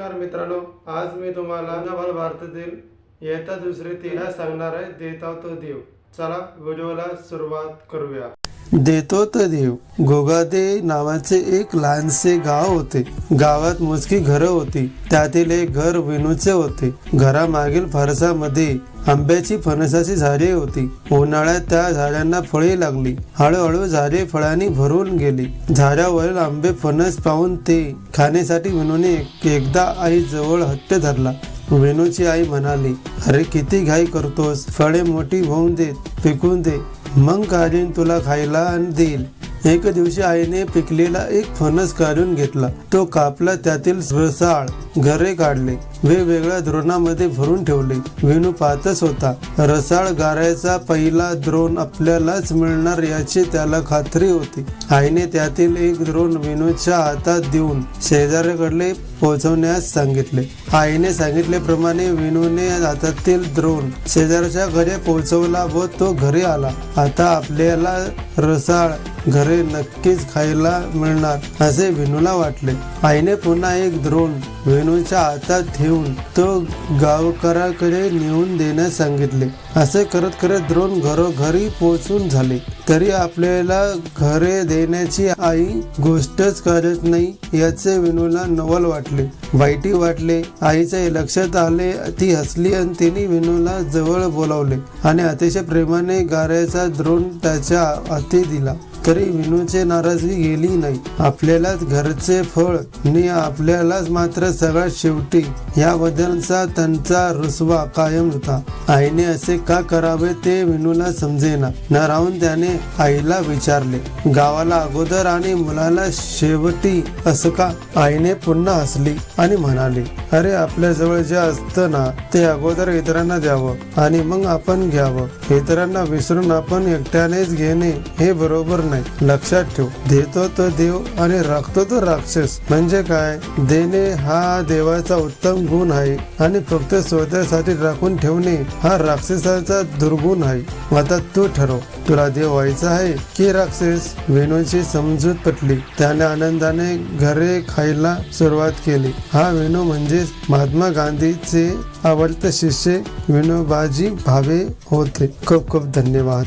नमस्कार मित्रांनो आज मी तुम्हाला नवल भारतातील येता दुसरे तिला सांगणार आहे देता तो देव. चला व्हिडिओला सुरुवात करूया. देतो तो देव. गोगादे नावाचे एक लहानसे गाव होते. गावात मोजकी घरं होती. त्यातील एक घर विनूचे होते. घरामागील फरसामध्ये आंब्याची फणसाची झाडे होती. उन्हाळ्यात त्या झाडांना फळे लागली. हळूहळू झाडे फळांनी भरून गेली. झाडावरील आंबे फणस पाहून ते खाण्यासाठी विनूने एकदा आई जवळ हट्ट धरला. वेणूची आई म्हणाली अरे किती घाई करतोस. फळे मोठी होऊन दे पिकून दे. मग काढीन तुला खायला आणि देईल. एक दिवशी आईने पिकलेला एक फणस काढून घेतला. तो कापला त्यातील रसाळ घरे काढले. वेगवेगळ्या द्रोणामध्ये भरून ठेवले. वेणू पाहतच होता रसाळ गारायचा पहिला द्रोण आपल्यालाच मिळणार याची त्याला खात्री होती. आईने त्यातील एक द्रोण वेणूच्या हातात देऊन शेजाऱ्याकडे पोहोचवण्यास सांगितले. आईने सांगितल्याप्रमाणे वेणूने हातातील द्रोण शेजारच्या घरी पोहोचवला व तो घरी आला. आता आपल्याला रसाळ घरे नक्कीच खायला मिळणार असे वेणूला वाटले. आईने पुन्हा एक द्रोण वेणूच्या हातात ठेवून तो गावकराकडे नेऊन देण्यास सांगितले. असे करत करत द्रोण घरोघरी पोहोचून झाले. तरी आपल्याला घरे देण्याची आई गोष्टच करत नाही याचे विनूला नवल वाटले. वाईटी वाटले. आईच्या लक्षात आले ती हसली आणि तिने विनूला जवळ बोलावले आणि अतिशय प्रेमाने गाऱ्याचा द्रोण त्याच्या हाती दिला. तरी विनूचे नाराजगी गेली नाही. आपल्यालाच घरचे फळ आणि आपल्यालाच मात्र सगळ्यात शेवटी. याबद्दलचा त्यांचा रुसवा कायम होता. आईने असे का करावे ते विनूला समजेना. न राहून त्याने आईला विचारले गावाला अगोदर आणि मुलाला शेवटी असं का? आईने पुन्हा हसली आणि म्हणाली अरे आपल्या जवळ जे असतं ना ते अगोदर इतरांना द्यावं आणि मग आपण घ्यावं. इतरांना विसरून आपण एकट्यानेच घेणे हे बरोबर नाही. लक्षात ठेव. देतो तो देव आणि राखतो तो राक्षस. म्हणजे काय? देणे हा देवाचा उत्तम गुण आहे आणि फक्त स्वतःसाठी राखून ठेवणे हा राक्षसाचा दुर्गुण आहे. आता तू ठरव. तुला देव व्हायचा आहे की राक्षस वेणूची समजूत पटली. त्याने आनंदाने घरे खायला सुरुवात केली. हा वेणू म्हणजेच महात्मा गांधीचे आवडते शिष्य विनोबाजी भावे होते. खूप खूप धन्यवाद.